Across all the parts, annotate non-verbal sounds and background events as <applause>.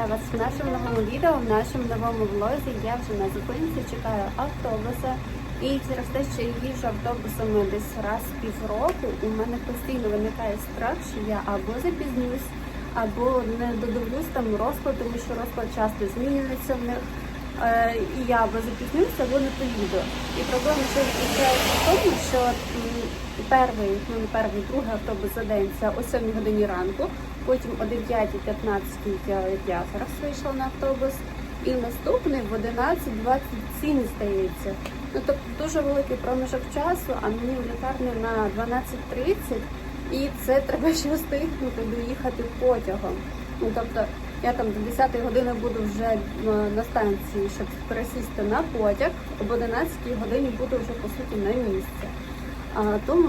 Вітаю вас в нашому новому відео, в нашому новому влозі. Я вже на зупинці чекаю автобуса. І через те, що я їжджу автобусами десь раз в півроку, у мене постійно виникає страх, що я або запізнюсь, або не додивлюсь там розклад, тому що розклад часто змінюється в них. Е, і я або запізнюся, або не поїду. І проблема ще заключається в тому, що перший, ну не перший, другий автобус за день це о 7 годині ранку, потім о 9.15 я, зараз вийшла на автобус, і наступний в 11.27 здається. Ну тобто дуже великий проміжок часу, а мені в лікарню на 12.30, і це треба <laughs> ще встигнути доїхати потягом. Ну тобто я там до 10 години буду вже е, на станції, щоб пересісти на потяг, об 11 годині буду вже по суті на місці. А, тому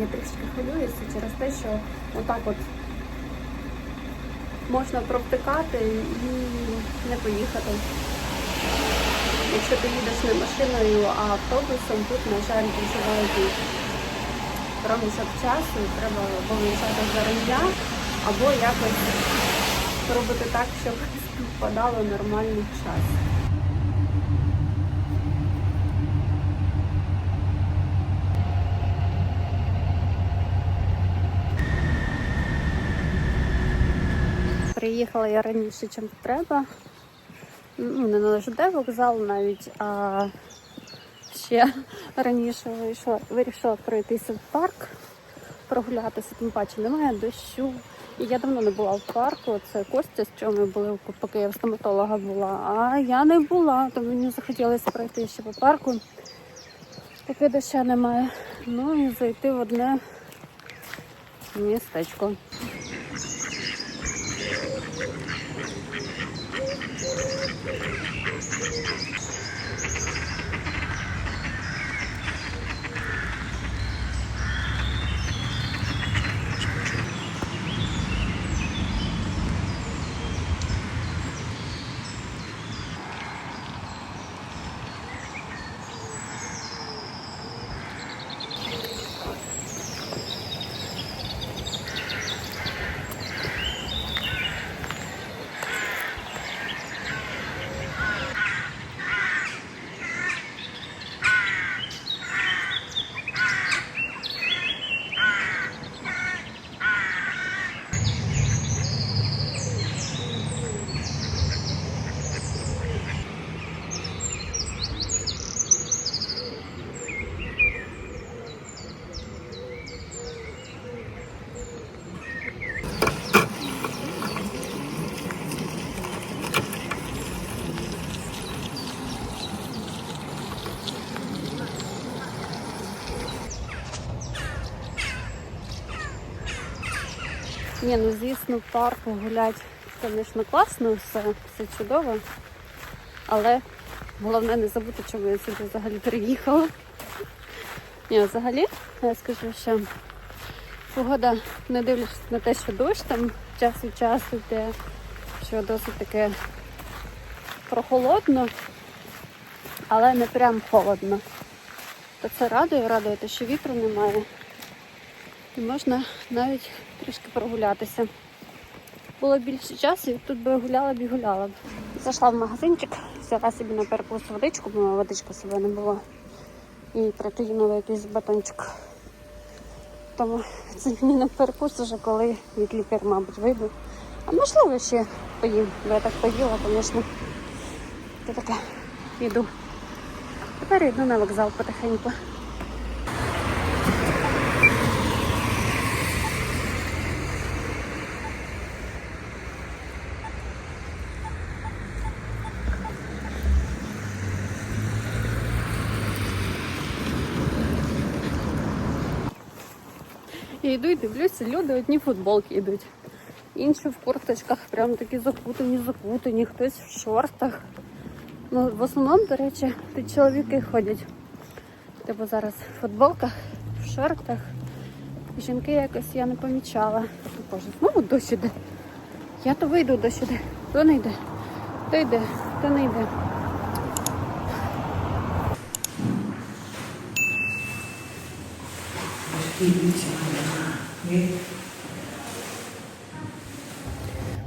я трішки хвилююся через те, що отак от можна провтикати і не поїхати. Якщо ти їдеш не машиною, а автобусом, тут, на жаль, дуже проміжок часу, треба або виїжджати зараня, або якось робити так, щоб <laughs> співпадало нормальний час. Приїхала я раніше, ніж треба. Ну, не на ЖД вокзал навіть, а ще раніше вийшла, вирішила пройтися в парк, прогулятися, тим паче немає дощу. І я давно не була в парку. Це Костя, з чого ми були, поки я в стоматолога була. А я не була, то мені захотілося пройти ще по парку, поки доща немає. Ну і зайти в одне містечко. Ні, ну звісно, в парку гуляти, звісно, класно, все, все чудово. Але головне не забути, чому я сюди взагалі приїхала. Ні, взагалі, я скажу, що погода, не дивлячись на те, що дощ там час від часу йде, що досить таке прохолодно, але не прям холодно. То це радує, радує те, що вітру немає. І можна навіть трішки прогулятися. Було більше часу, і тут би гуляла б і гуляла б. Зайшла в магазинчик, взяла собі на перекус водичку, бо водички себе не було. І протеїновий якийсь батончик. Тому це мені на перекус вже коли від лікар, мабуть, вийду. А можливо ще поїм, бо я так поїла, звісно. Це таке йду. Тепер йду на вокзал потихеньку. Я йду і дивлюся, люди одні футболки йдуть. Інші в курточках, прям такі закутані, закутані, хтось в шортах. Ну, в основному, до речі, тут чоловіки ходять. Типу зараз в футболках, в шортах. Жінки якось я не помічала. Боже, знову дощ іде. Я то вийду дощ іде, то не йде, то йде, то не йде.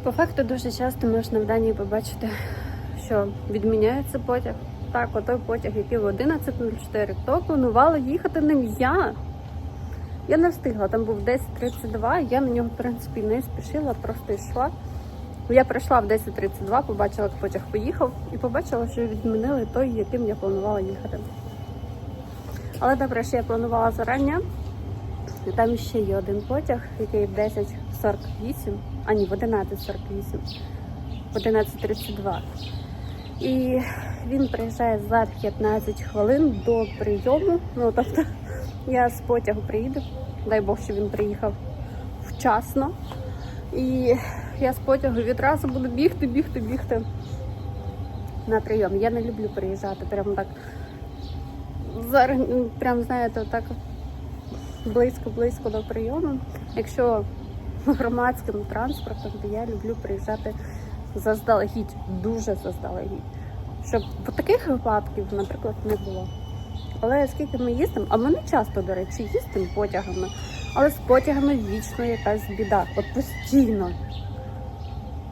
По факту дуже часто можна в Данії побачити, що відміняється потяг. Так, отой потяг, який в 11.04, то планувала їхати ним я. Я не встигла, там був 10.32, я на нього, в принципі, не спішила, просто йшла. Я прийшла в 10.32, побачила, як потяг поїхав, і побачила, що відмінили той, яким я планувала їхати. Але добре, що я планувала зарані. І Там ще є один потяг, який в 10.48, а ні, в 11.48, в 11.32. І він приїжджає за 15 хвилин до прийому. Ну, тобто <laughs> я з потягу приїду. Дай Бог, що він приїхав вчасно. І я з потягу відразу буду бігти, бігти, бігти на прийом. Я не люблю приїжджати прямо так. Зараз, прям знаєте, так близько-близько до прийому. Якщо громадським транспортом, то я люблю приїжджати заздалегідь, дуже заздалегідь. Щоб таких випадків, наприклад, не було. Але скільки ми їздимо, а ми не часто, до речі, їздимо потягами, але з потягами вічно якась біда. От постійно.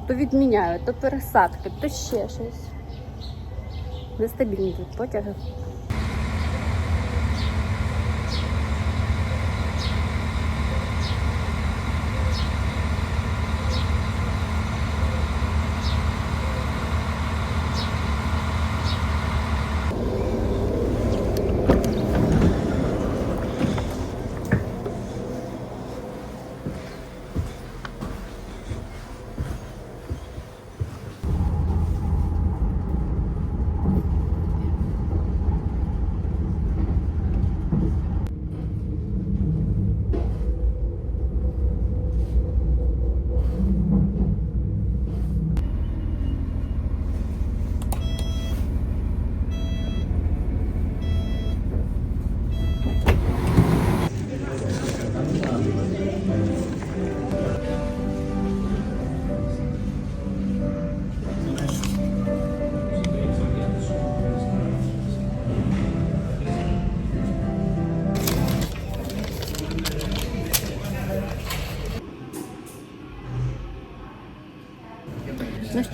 То відміняють, то пересадки, то ще щось. Нестабільні тут потяги.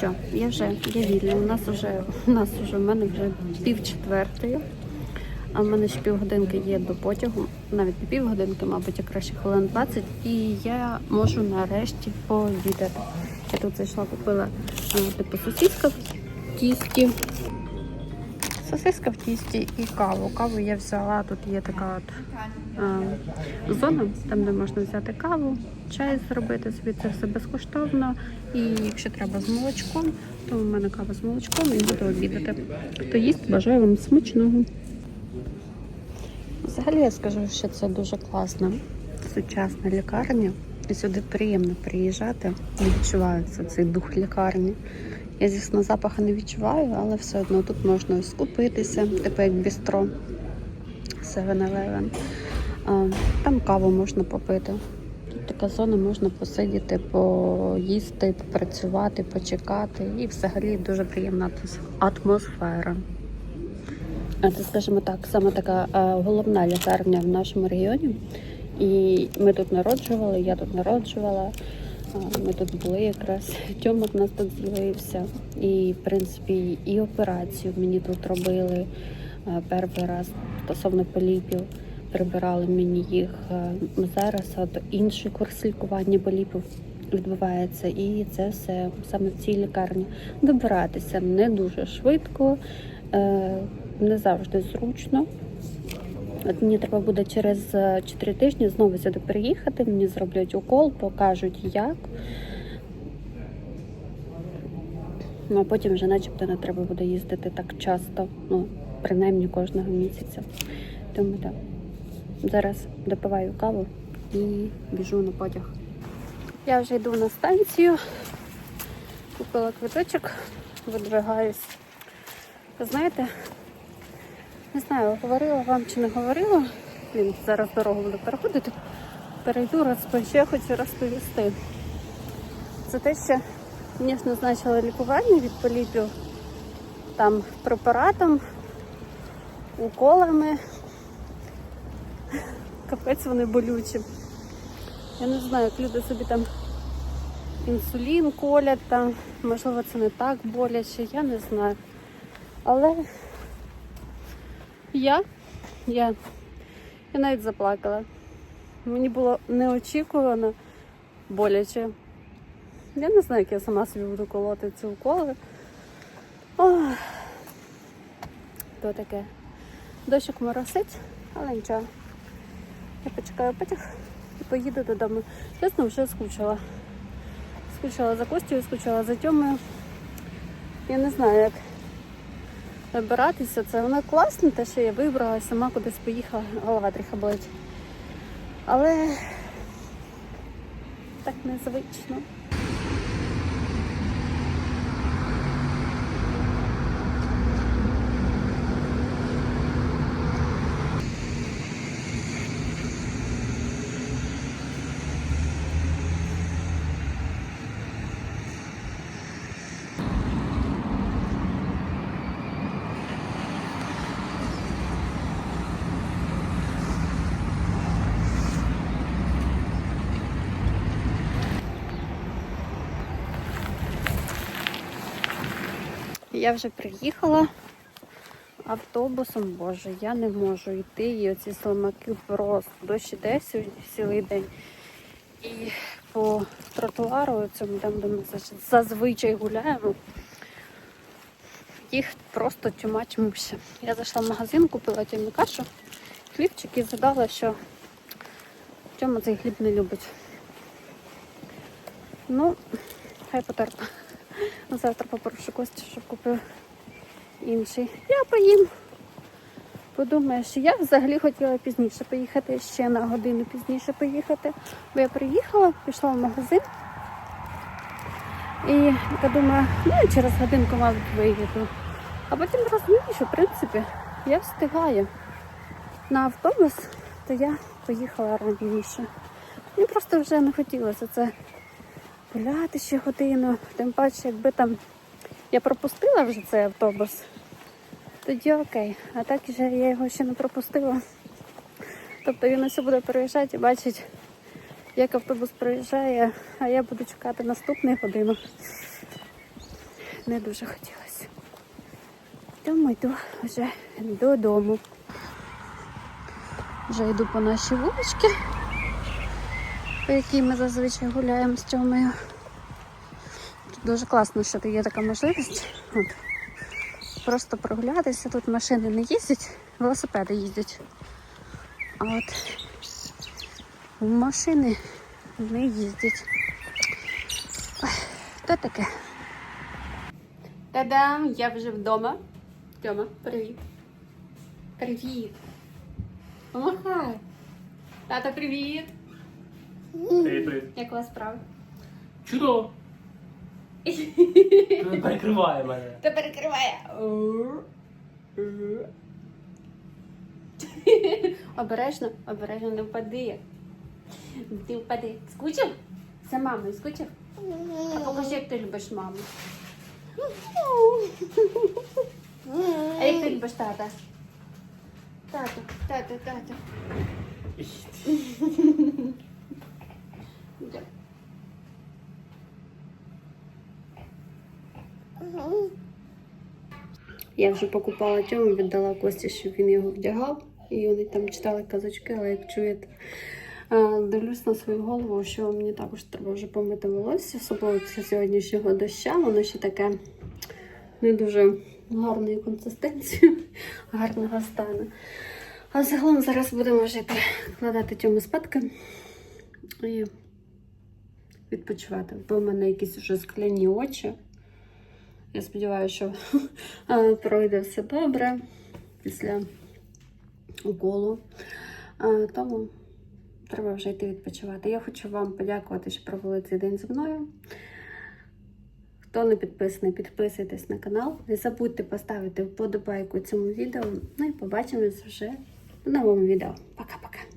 Що, я вже я вільна. У нас вже у нас вже в мене вже пів четвертої. А в мене ще півгодинки є до потягу, навіть не півгодинки, мабуть, а краще хвилин 20. І я можу нарешті пообідати. Я тут зайшла, купила е, типу сосиска в тісті. Сосиска в тісті і каву. Каву я взяла, тут є така от е, зона, там де можна взяти каву, чай зробити собі, це все безкоштовно. І якщо треба з молочком, то в мене кава з молочком і буду обідати. Хто їсть, бажаю вам смачного. Взагалі я скажу, що це дуже класна сучасна лікарня. І сюди приємно приїжджати. Відчувається цей дух лікарні. Я, звісно, запаху не відчуваю, але все одно тут можна скупитися, типу як бістро 7-Eleven. Там каву можна попити. Така зона, можна посидіти, поїсти, попрацювати, почекати. І взагалі дуже приємна атмосфера. Це, скажімо так, саме така е, головна лікарня в нашому регіоні. І ми тут народжували, я тут народжувала. Ми тут були якраз. Тьомик нас тут з'явився. І, в принципі, і операцію мені тут робили е, перший раз стосовно поліпів. Прибирали мені їх Е, зараз. От інший курс лікування поліпів відбувається. І це все саме в цій лікарні. Добиратися не дуже швидко, е, не завжди зручно. Мені треба буде через 4 тижні знову сюди приїхати, мені зроблять укол, покажуть як. Ну, а потім вже начебто не треба буде їздити так часто, ну, принаймні кожного місяця. Тому так. Зараз допиваю каву і біжу на потяг. Я вже йду на станцію, купила квиточок, видвигаюсь. Знаєте, не знаю, говорила вам чи не говорила. Він зараз дорогу буду переходити. Перейду, розповім, що я хочу розповісти. Це те, що мені ж назначили лікування від поліпів там препаратом, уколами. Капець вони болючі. Я не знаю, як люди собі там інсулін колять там. Можливо, це не так боляче, я не знаю. Але я, я, я навіть заплакала. Мені було неочікувано боляче. Я не знаю, як я сама собі буду колоти ці уколи. Ох, то таке. Дощик моросить, але нічого. Я почекаю потяг і поїду додому. Чесно, вже скучила. Скучила за Костю, скучила за Тьомою. Я не знаю, як вибиратися. Це воно класно, те, що я вибрала, сама кудись поїхала, голова тріха болить. Але так незвично. Я вже приїхала автобусом, боже, я не можу йти. І оці слимаки просто дощ іде цілий день. І по тротуару, цьому там, де ми зазвичай гуляємо, їх просто тюмач муся. Я зайшла в магазин, купила тьомі кашу, хлібчик і згадала, що Тьома цей хліб не любить. Ну, хай потерпа. Завтра попрошу Костю, щоб купив інший. Я поїм. Подумаєш, я взагалі хотіла пізніше поїхати, ще на годину пізніше поїхати. Бо я приїхала, пішла в магазин. І думаю, ну через годинку, мабуть, виїду. А потім розумію, що в принципі я встигаю на автобус, то я поїхала раніше. Мені просто вже не хотілося це гуляти ще годину. Тим паче, якби там я пропустила вже цей автобус, тоді окей. А так вже я його ще не пропустила. Тобто він ось буде переїжджати і бачить, як автобус проїжджає, а я буду чекати наступну годину. Не дуже хотілося. Тому йду вже додому. Вже йду по нашій вуличці, по якій ми зазвичай гуляємо з Тьомою. Тут дуже класно, що тут є така можливість. От. Просто прогулятися. Тут машини не їздять, велосипеди їздять. А от машини не їздять. Ой, То таке. Та-дам! Я вже вдома. Тьома, привіт. Привіт. Помахай. Тата, привіт. Привіт, привіт. Як у вас справи? Чудово. <laughs> Перекриває мене. Та перекриває. Обережно, обережно не впади. Ти впади. Скучив? За мамою скучив? А покажи, як ти любиш маму. А як ти любиш тата? Тату, тату, тату. Я вже покупала тьому, віддала Кості, щоб він його вдягав. І вони там читали казочки, але як чуєте, дивлюсь на свою голову, що мені також треба вже помити волосся, особливо після сьогоднішнього доща. Воно ще таке не дуже гарної консистенції, <laughs> гарного стану. А загалом зараз будемо вже йти вкладати тьому спадки і відпочивати. Бо в мене якісь вже скляні очі. Я сподіваюся, що <laughs> е, пройде все добре після уколу. Е, Тому треба вже йти відпочивати. Я хочу вам подякувати, що провели цей день зі мною. Хто не підписаний, підписуйтесь на канал. Не забудьте поставити вподобайку цьому відео. Ну і побачимось вже в новому відео. Пока-пока.